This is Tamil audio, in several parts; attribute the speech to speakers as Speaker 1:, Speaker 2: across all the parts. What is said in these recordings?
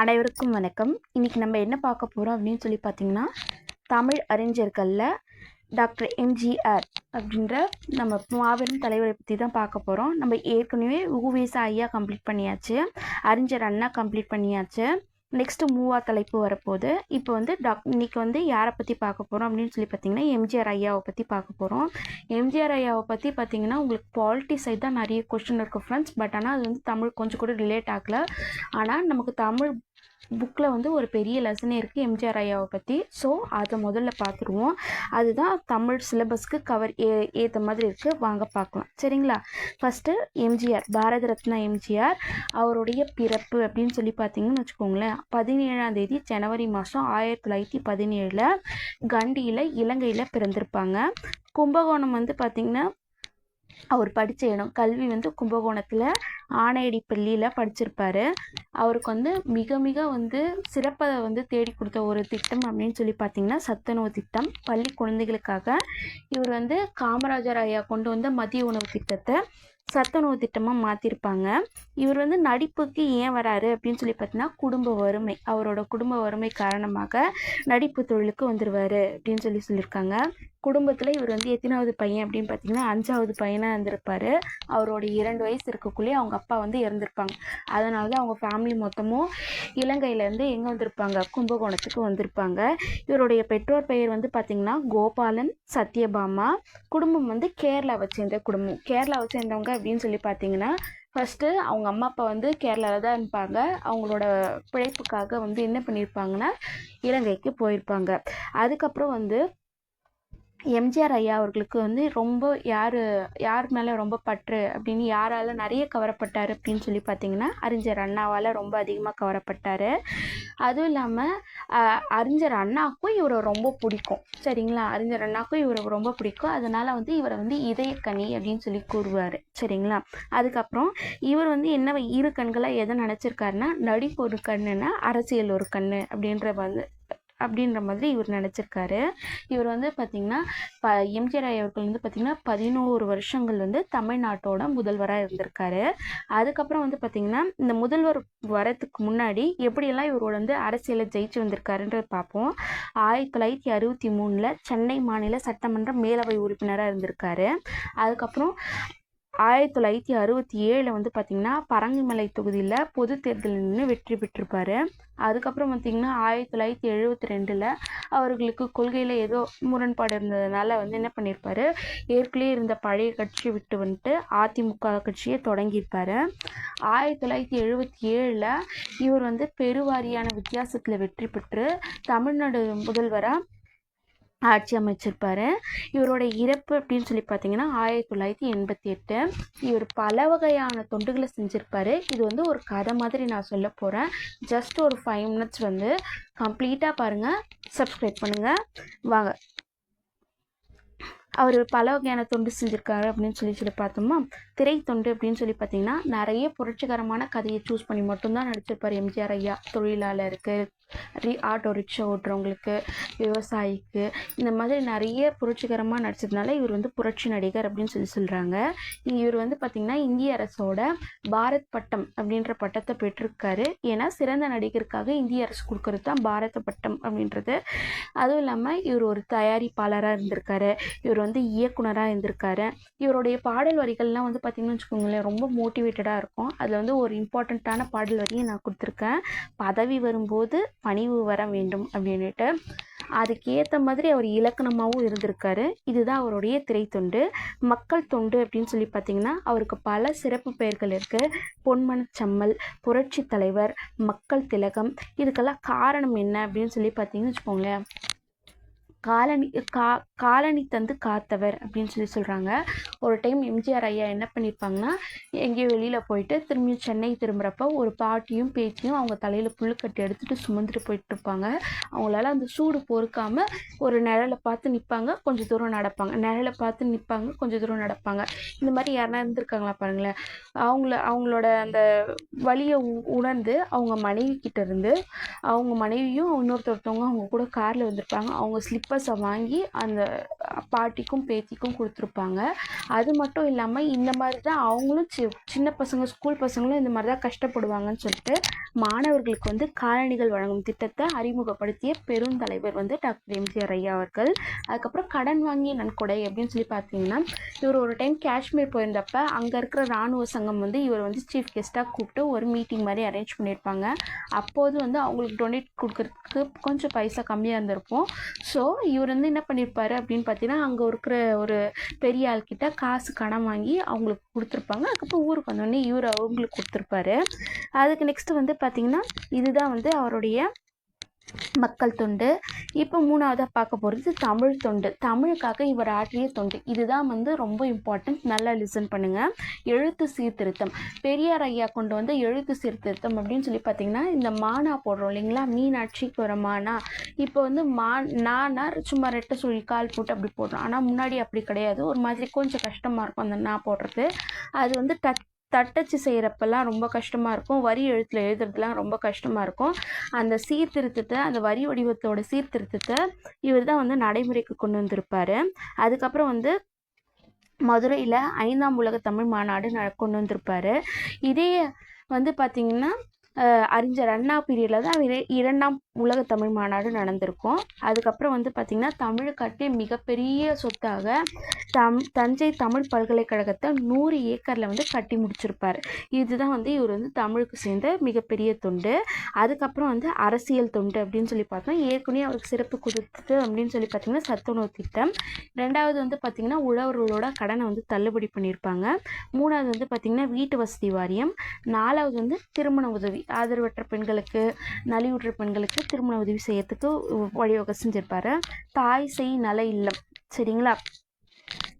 Speaker 1: அனைவருக்கும் வணக்கம். இன்றைக்கி நம்ம என்ன பார்க்க போகிறோம் அப்படின்னு சொல்லி பார்த்தீங்கன்னா தமிழ் அறிஞர்களில் டாக்டர் எம்ஜிஆர் அப்படின்ற நம்ம மாபெரும் தலைவரை பற்றி தான் பார்க்க போகிறோம் நம்ம ஏற்கனவே ஊவேசா ஐயா கம்ப்ளீட் பண்ணியாச்சு. அறிஞர் அண்ணா கம்ப்ளீட் பண்ணியாச்சு. நெக்ஸ்ட்டு மூவா தலைப்பு வரப்போகுது. இப்போ வந்து டாக் இன்னைக்கு வந்து யாரை பற்றி பார்க்க போகிறோம் அப்படின்னு சொல்லி பார்த்தீங்கன்னா எம்ஜிஆர் ஐயாவை பற்றி பார்க்க போகிறோம் எம்ஜிஆர் ஐயாவை பற்றி பார்த்தீங்கன்னா உங்களுக்கு பாலிட்டி சைட் தான் நிறைய கொஸ்டின் இருக்குது ஃப்ரெண்ட்ஸ் பட் ஆனால் அது வந்து தமிழ் கொஞ்சம் கூட ரிலேட் ஆகல. ஆனால் நமக்கு தமிழ் புக்கில் வந்து ஒரு பெரிய லெசனே இருக்குது எம்ஜிஆர் ஐயாவை பற்றி ஸோ அதை முதல்ல பார்த்துருவோம் அதுதான் தமிழ் சிலபஸ்க்கு கவர் ஏ ஏற்ற மாதிரி இருக்குது வாங்க பார்க்கலாம் சரிங்களா? ஃபஸ்ட்டு எம்ஜிஆர் பாரத ரத்னா எம்ஜிஆர் அவருடைய பிறப்பு அப்படின்னு சொல்லி பார்த்தீங்கன்னு வச்சுக்கோங்களேன். பதினேழாம் தேதி ஜனவரி மாதம் ஆயிரத்தி தொள்ளாயிரத்தி பதினேழில் கண்டியில் இலங்கையில் பிறந்திருப்பாங்க. கும்பகோணம் வந்து பார்த்திங்கன்னா அவர் படித்த இடம். கல்வி வந்து கும்பகோணத்தில் ஆனையடி பள்ளியில் படிச்சிருப்பாரு. அவருக்கு வந்து மிக மிக வந்து சிறப்பை வந்து தேடி கொடுத்த ஒரு திட்டம் அப்படின்னு சொல்லி பார்த்தீங்கன்னா சத்துணவு திட்டம். பள்ளி குழந்தைகளுக்காக இவர் வந்து காமராஜர் ஐயா கொண்டு வந்த மதிய உணவு திட்டத்தை சத்துணவு திட்டமாக மாற்றிருப்பாங்க இவர் வந்து நடிப்புக்கு ஏன் வராரு அப்படின்னு சொல்லி பார்த்தீங்கன்னா குடும்ப வறுமை. அவரோட குடும்ப வறுமை காரணமாக நடிப்பு தொழிலுக்கு வந்துடுவார் அப்படின்னு சொல்லி சொல்லியிருக்காங்க. குடும்பத்தில் இவர் வந்து எத்தனாவது பையன் அப்படின்னு பார்த்தீங்கன்னா அஞ்சாவது பையனாக இருந்திருப்பார். அவரோட இரண்டு வயசு இருக்கக்குள்ளேயே அவங்க அப்பா வந்து இறந்துருப்பாங்க. அதனால தான் அவங்க ஃபேமிலி மொத்தமும் இலங்கையிலேருந்து எங்கே வந்திருப்பாங்க? கும்பகோணத்துக்கு வந்திருப்பாங்க. இவருடைய பெற்றோர் பெயர் வந்து பார்த்திங்கன்னா கோபாலன் சத்யபாமா. குடும்பம் வந்து கேரளாவை சேர்ந்த குடும்பம். கேரளாவை சேர்ந்தவங்க அப்படின்னு சொல்லி பார்த்தீங்கன்னா ஃபஸ்ட்டு அவங்க அம்மா அப்பா வந்து கேரளாவில் தான் இருப்பாங்க. அவங்களோட பிழைப்புக்காக வந்து என்ன பண்ணியிருப்பாங்கன்னா இலங்கைக்கு போயிருப்பாங்க. அதுக்கப்புறம் வந்து எம்ஜிஆர் ஐயா அவர்களுக்கு வந்து ரொம்ப யார் யார் மேலே ரொம்ப பற்று அப்படின்னு யாரால் நிறைய கவரப்பட்டார் அப்படின்னு சொல்லி பார்த்தீங்கன்னா அறிஞர் அண்ணாவால் ரொம்ப அதிகமாக கவரப்பட்டார். அதுவும் இல்லாமல் அறிஞர் அண்ணாவுக்கும் இவரை ரொம்ப பிடிக்கும். சரிங்களா? அறிஞர் அண்ணாவுக்கும் இவரை ரொம்ப பிடிக்கும். அதனால் வந்து இவரை வந்து இதயக்கனி அப்படின்னு சொல்லி கூறுவார். சரிங்களா? அதுக்கப்புறம் இவர் வந்து என்ன இரு கண்களாக எதை நினச்சிருக்காருன்னா நடிப்பு ஒரு கண்ணுன்னா அரசியல் ஒரு கண்ணு அப்படின்ற வந்து அப்படின்ற மாதிரி இவர் நினச்சிருக்காரு. இவர் வந்து பார்த்திங்கன்னா ப எம்ஜிஆர் அவர்கள் வந்து பார்த்திங்கன்னா பதினோரு வருஷங்கள் வந்து தமிழ்நாட்டோட முதல்வராக இருந்திருக்காரு. அதுக்கப்புறம் வந்து பார்த்திங்கன்னா இந்த முதல்வர் வரத்துக்கு முன்னாடி எப்படியெல்லாம் இவரோட வந்து அரசியலை ஜெயிச்சு வந்திருக்காருன்றது பார்ப்போம் ஆயிரத்தி தொள்ளாயிரத்தி அறுபத்தி மூணில் சென்னை மாநில சட்டமன்ற மேலவை உறுப்பினராக இருந்திருக்காரு. அதுக்கப்புறம் ஆயிரத்தி தொள்ளாயிரத்தி அறுபத்தி ஏழில் வந்து பார்த்திங்கன்னா பரங்கிமலை தொகுதியில் பொது தேர்தலில் நின்று வெற்றி பெற்றிருப்பார். அதுக்கப்புறம் பார்த்திங்கன்னா ஆயிரத்தி தொள்ளாயிரத்தி எழுபத்தி ரெண்டில் அவர்களுக்கு கொள்கையில் ஏதோ முரண்பாடு இருந்ததுனால வந்து என்ன பண்ணியிருப்பார் ஏற்கனவே இருந்த பழைய கட்சியை விட்டு வந்துட்டு அதிமுக கட்சியை தொடங்கியிருப்பார். ஆயிரத்தி தொள்ளாயிரத்தி எழுபத்தி ஏழில் இவர் வந்து பெருவாரியான வித்தியாசத்தில் வெற்றி பெற்று தமிழ்நாடு முதல்வராக ஆட்சி அமைச்சிருப்பார். இவரோட இறப்பு அப்படின்னு சொல்லி பார்த்தீங்கன்னா ஆயிரத்தி தொள்ளாயிரத்தி எண்பத்தி எட்டு. இவர் பல வகையான தொண்டுகளை செஞ்சுருப்பார். இது வந்து ஒரு கதை மாதிரி நான் சொல்ல போகிறேன் ஜஸ்ட் ஒரு ஃபைவ் மினிட்ஸ் வந்து கம்ப்ளீட்டாக பாருங்கள் சப்ஸ்கிரைப் பண்ணுங்கள் வாங்க. அவர் பல வகையான தொண்டு செஞ்சுருக்காரு அப்படின்னு சொல்லி சொல்லி பார்த்தோமா? திரை தொண்டு அப்படின்னு சொல்லி பார்த்தீங்கன்னா நிறைய புரட்சிகரமான கதையை சூஸ் பண்ணி மட்டும்தான் நடிச்சிருப்பார் எம்ஜிஆர் ஐயா. தொழிலாளருக்கு ரி ஆட்டோ ரிக்ஷா ஓட்டுறவங்களுக்கு விவசாயிக்கு இந்த மாதிரி நிறைய புரட்சிகரமாக நடிச்சதுனால இவர் வந்து புரட்சி நடிகர் அப்படின்னு சொல்லி சொல்கிறாங்க இவர் வந்து பார்த்திங்கன்னா இந்திய அரசோட பாரத் பட்டம் அப்படின்ற பட்டத்தை பெற்றிருக்காரு. ஏன்னா சிறந்த நடிகருக்காக இந்திய அரசு கொடுக்கறது தான் பாரத பட்டம் அப்படின்றது. அதுவும் இல்லாமல் இவர் ஒரு தயாரிப்பாளராக இருந்திருக்காரு. இவர் வந்து இயக்குனராக இருந்திருக்காரு. இவருடைய பாடல் வரிகள்லாம் வந்து பார்த்திங்கன்னு வச்சுக்கோங்களேன் ரொம்ப மோட்டிவேட்டடாக இருக்கும். அதில் வந்து ஒரு இம்பார்ட்டண்ட்டான பாடல் வரியை நான் கொடுத்துருக்கேன். பதவி வரும்போது பணிவு வர வேண்டும் அப்படின்ட்டு அதுக்கேற்ற மாதிரி அவர் இலக்கணமாகவும் இருந்திருக்காரு. இதுதான் அவருடைய திரைத்தொண்டு. மக்கள் தொண்டு அப்படின்னு சொல்லி பார்த்தீங்கன்னா அவருக்கு பல சிறப்பு பெயர்கள் இருக்குது பொன்மனச்சம்மல் புரட்சி தலைவர் மக்கள் திலகம் இதுக்கெல்லாம் காரணம் என்ன அப்படின்னு சொல்லி பார்த்தீங்கன்னு வச்சுக்கோங்களேன். காலனி கா காலனி தந்து காத்தவர் அப்படின்னு சொல்லி சொல்கிறாங்க ஒரு டைம் எம்ஜிஆர் ஐயா என்ன பண்ணியிருப்பாங்கன்னா எங்கேயோ வெளியில் போயிட்டு திரும்பி சென்னை திரும்புகிறப்ப ஒரு பாட்டியும் பேச்சியும் அவங்க தலையில் புல்லுக்கட்டு எடுத்துகிட்டு சுமந்துட்டு போயிட்டு இருப்பாங்க. அவங்களால அந்த சூடு பொறுக்காமல் ஒரு நிழலை பார்த்து நிற்பாங்க கொஞ்சம் தூரம் நடப்பாங்க. நிழலை பார்த்து நிற்பாங்க கொஞ்சம் தூரம் நடப்பாங்க. இந்த மாதிரி யாருனா இருந்திருக்காங்களா பாருங்களேன். அவங்கள அவங்களோட அந்த வழியை உணர்ந்து அவங்க மனைவி கிட்ட இருந்து அவங்க மனைவியும் இன்னொருத்தொருத்தவங்க அவங்க கூட காரில் வந்திருப்பாங்க. அவங்க ஸ்லிப் பர்பஸை வாங்கி அந்த பாட்டிக்கும் பேத்திக்கும் கொடுத்துருப்பாங்க. அது மட்டும் இல்லாமல் இந்த மாதிரி தான் அவங்களும் சி சின்ன பசங்க ஸ்கூல் பசங்களும் இந்த மாதிரி தான் கஷ்டப்படுவாங்கன்னு சொல்லிட்டு மாணவர்களுக்கு வந்து காலணிகள் வழங்கும் திட்டத்தை அறிமுகப்படுத்திய பெருந்தலைவர் வந்து டாக்டர் எம்ஜிஆர் ஐயா அவர்கள். அதுக்கப்புறம் கடன் வாங்கிய நன்கொடை அப்படின்னு சொல்லி பார்த்தீங்கன்னா இவர் ஒரு டைம் காஷ்மீர் போயிருந்தப்ப அங்கே இருக்கிற இராணுவ சங்கம் வந்து இவர் வந்து சீஃப் கெஸ்ட்டாக கூப்பிட்டு ஒரு மீட்டிங் மாதிரி அரேஞ்ச் பண்ணியிருப்பாங்க. அப்போது வந்து அவங்களுக்கு டொனேட் கொடுக்குறதுக்கு கொஞ்சம் பைசா கம்மியாக இருந்திருக்கும். ஸோ இவர் வந்து என்ன பண்ணியிருப்பாரு அப்படின்னு பார்த்தீங்கன்னா அங்கே இருக்கிற ஒரு பெரிய ஆள்கிட்ட காசு கடன் வாங்கி அவங்களுக்கு கொடுத்துருப்பாங்க. அதுக்கப்புறம் ஊருக்கு வந்தோடனே இவர் அவங்களுக்கு கொடுத்துருப்பாரு. அதுக்கு நெக்ஸ்ட்டு வந்து பார்த்திங்கன்னா இதுதான் வந்து அவருடைய மக்கள் தொண்டு. இப்போ மூணாவதாக பார்க்க போகிறது தமிழ் தொண்டு. தமிழுக்காக இவர் ஆற்றிய தொண்டு. இதுதான் வந்து ரொம்ப இம்பார்ட்டன்ட் நல்லா லிசன் பண்ணுங்கள் எழுத்து சீர்திருத்தம். பெரியார் ஐயா கொண்டு வந்த எழுத்து சீர்திருத்தம் அப்படின்னு சொல்லி பார்த்தீங்கன்னா இந்த மானா போடுறோம் இல்லைங்களா? மீனாட்சிக்கு ஒரு மானா. இப்போ வந்து மா நானா சும்மா ரெட்டை சுழி கால் போட்டு அப்படி போடுறோம். ஆனால் முன்னாடி அப்படி கிடையாது. ஒரு மாதிரி கொஞ்சம் கஷ்டமாக இருக்கும் அந்த நா போடுறது. அது வந்து டச் தட்டச்சு செய்கிறப்பெல்லாம் ரொம்ப கஷ்டமாக இருக்கும். வரி எழுத்தில் எழுதுறதுலாம் ரொம்ப கஷ்டமாக இருக்கும். அந்த சீர்திருத்தத்தை அந்த வரி வடிவத்தோட சீர்திருத்தத்தை இவர் தான் வந்து நடைமுறைக்கு கொண்டு வந்திருப்பார். அதுக்கப்புறம் வந்து மதுரையில் ஐந்தாம் உலக தமிழ் மாநாடு ந கொண்டு வந்திருப்பார். இதே வந்து பார்த்திங்கன்னா அறிஞர் அண்ணா பீரியடில் தான் இரண்டாம் உலக தமிழ் மாநாடு நடந்திருக்கும். அதுக்கப்புறம் வந்து பார்த்திங்கன்னா தமிழுக்காட்டிய மிகப்பெரிய சொத்தாக தம் தஞ்சை தமிழ் பல்கலைக்கழகத்தை நூறு ஏக்கரில் வந்து கட்டி முடிச்சிருப்பார். இதுதான் வந்து இவர் வந்து தமிழுக்கு சேர்ந்த மிகப்பெரிய தொண்டு. அதுக்கப்புறம் வந்து அரசியல் தொண்டு அப்படின்னு சொல்லி பார்த்தோம் ஏற்கனவே அவருக்கு சிறப்பு கொடுத்துட்டு அப்படின்னு சொல்லி பார்த்தீங்கன்னா சத்துணவு திட்டம். ரெண்டாவது வந்து பார்த்திங்கன்னா உழவர்களோட கடனை வந்து தள்ளுபடி பண்ணியிருப்பாங்க. மூணாவது வந்து பார்த்திங்கன்னா வீட்டு வசதி வாரியம். நாலாவது வந்து திருமண உதவி. ஆதரவற்ற பெண்களுக்கு நலிவுற்ற பெண்களுக்கு திருமண உதவி செய்யறதுக்கு வழிவகை செஞ்சிருப்பாரு. தாய் செய் நல இல்லம். சரிங்களா?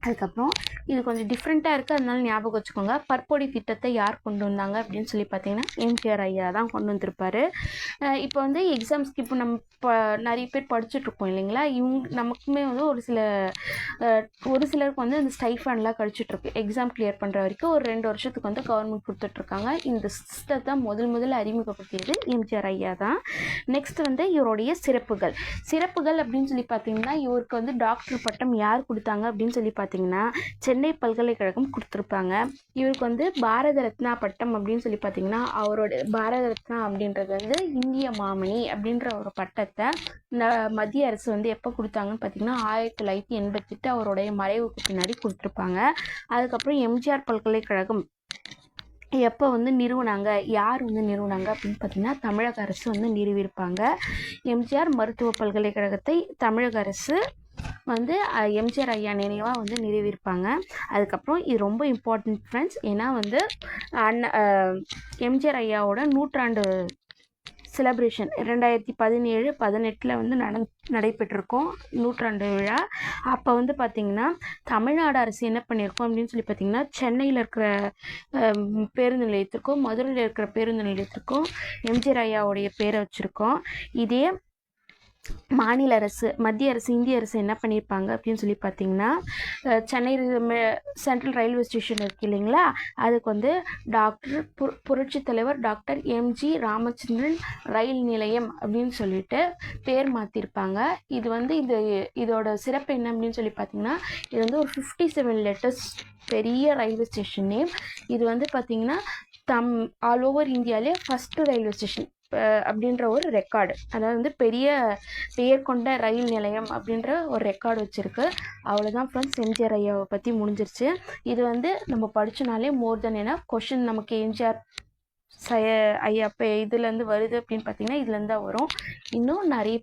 Speaker 1: அதுக்கப்புறம் இது கொஞ்சம் டிஃப்ரெண்ட்டாக இருக்குது அதனால ஞாபகம் வச்சுக்கோங்க. பற்பொடி திட்டத்தை யார் கொண்டு வந்தாங்க அப்படின்னு சொல்லி பார்த்தீங்கன்னா எம்ஜிஆர் ஐயா தான் கொண்டு வந்திருப்பாரு. இப்போ வந்து எக்ஸாம்ஸ்க்கு இப்போ நம்ம ப நிறைய பேர் படிச்சுட்ருக்கோம் இல்லைங்களா? இவங்க நமக்குமே வந்து ஒரு சில ஒரு சிலருக்கு வந்து இந்த ஸ்டைஃபண்ட்லாம் கழிச்சிட்ருக்கு எக்ஸாம் கிளியர் பண்ணுற வரைக்கும் ஒரு ரெண்டு வருஷத்துக்கு வந்து கவர்மெண்ட் கொடுத்துட்ருக்காங்க இந்த சிஸ்டத்தை முதல் முதல்ல அறிமுகப்படுத்தியது எம்ஜிஆர் ஐயா தான். நெக்ஸ்ட் வந்து இவருடைய சிறப்புகள். சிறப்புகள் அப்படின்னு சொல்லி பார்த்தீங்கன்னா இவருக்கு வந்து டாக்டர் பட்டம் யார் கொடுத்தாங்க அப்படின்னு சொல்லி பார்த்தீங்கன்னா சென்னை பல்கலைக்கழகம் கொடுத்துருப்பாங்க. இவருக்கு வந்து பாரத ரத்னா பட்டம் அப்படின்னு சொல்லி பார்த்தீங்கன்னா அவரோட பாரத ரத்னா அப்படின்றது வந்து இந்திய மாமணி அப்படின்ற ஒரு பட்டத்தை இந்த மத்திய அரசு வந்து எப்போ கொடுத்தாங்கன்னு பார்த்தீங்கன்னா ஆயிரத்தி தொள்ளாயிரத்தி எண்பத்தெட்டு அவருடைய மறைவுக்கு பின்னாடி கொடுத்துருப்பாங்க. அதுக்கப்புறம் எம்ஜிஆர் பல்கலைக்கழகம் எப்போ வந்து நிறுவனாங்க யார் வந்து நிறுவனாங்க அப்படின்னு பார்த்தீங்கன்னா தமிழக அரசு வந்து நிறுவியிருப்பாங்க எம்ஜிஆர் மருத்துவ பல்கலைக்கழகத்தை தமிழக அரசு வந்து எம்ஜிஆர் ஐயா நினைவாக வந்து நிறுவியிருப்பாங்க அதுக்கப்புறம் இது ரொம்ப இம்பார்ட்டன்ட் ஃப்ரெண்ட்ஸ் ஏன்னா வந்து அண்ணன் எம்ஜிஆர் ஐயாவோட நூற்றாண்டு செலப்ரேஷன் ரெண்டாயிரத்தி பதினேழு பதினெட்டில் வந்து நட நடைபெற்றிருக்கோம் நூற்றாண்டு விழா. அப்போ வந்து பார்த்திங்கன்னா தமிழ்நாடு அரசு என்ன பண்ணியிருக்கோம் அப்படின்னு சொல்லி பார்த்திங்கன்னா சென்னையில் இருக்கிற பேருந்து நிலையத்திற்கும் மதுரையில் இருக்கிற பேருந்து நிலையத்திற்கும் எம்ஜிஆர் ஐயாவுடைய பேரை வச்சுருக்கோம். இதே மாநில அரசு மத்திய அரசு இந்திய அரசு என்ன பண்ணியிருப்பாங்க அப்படின்னு சொல்லி பார்த்தீங்கன்னா சென்னை சென்ட்ரல் ரயில்வே ஸ்டேஷன் இருக்கு இல்லைங்களா? அதுக்கு வந்து டாக்டர் பு புரட்சி தலைவர் டாக்டர் எம்ஜி ராமச்சந்திரன் ரயில் நிலையம் அப்படின்னு சொல்லிட்டு பேர் மாற்றிருப்பாங்க இது வந்து இது இதோட சிறப்பு என்ன அப்படின்னு சொல்லி பார்த்தீங்கன்னா இது வந்து ஒரு ஃபிஃப்டி செவன் லெட்டர்ஸ் பெரிய ரயில்வே ஸ்டேஷன் நேம். இது வந்து பார்த்தீங்கன்னா தம் ஆல் ஓவர் இந்தியாவிலே ஃபஸ்ட்டு ரயில்வே ஸ்டேஷன். அப்படின்ற ஒரு ரெக்கார்டு அதாவது வந்து பெரிய பெயர் கொண்ட ரயில் நிலையம் அப்படின்ற ஒரு ரெக்கார்டு வச்சுருக்கு. அவ்வளோதான் ஃப்ரெண்ட்ஸ் எம்ஜிஆர் ஐயாவை பற்றி முடிஞ்சிருச்சு. இது வந்து நம்ம படிச்சனாலே மோர் தென் என்ன கொஷின் நமக்கு எம்ஜிஆர் சய ஐயா இப்போ இதுலேருந்து வருது அப்படின்னு பார்த்தீங்கன்னா இதுலேருந்து தான் வரும். இன்னும் நிறைய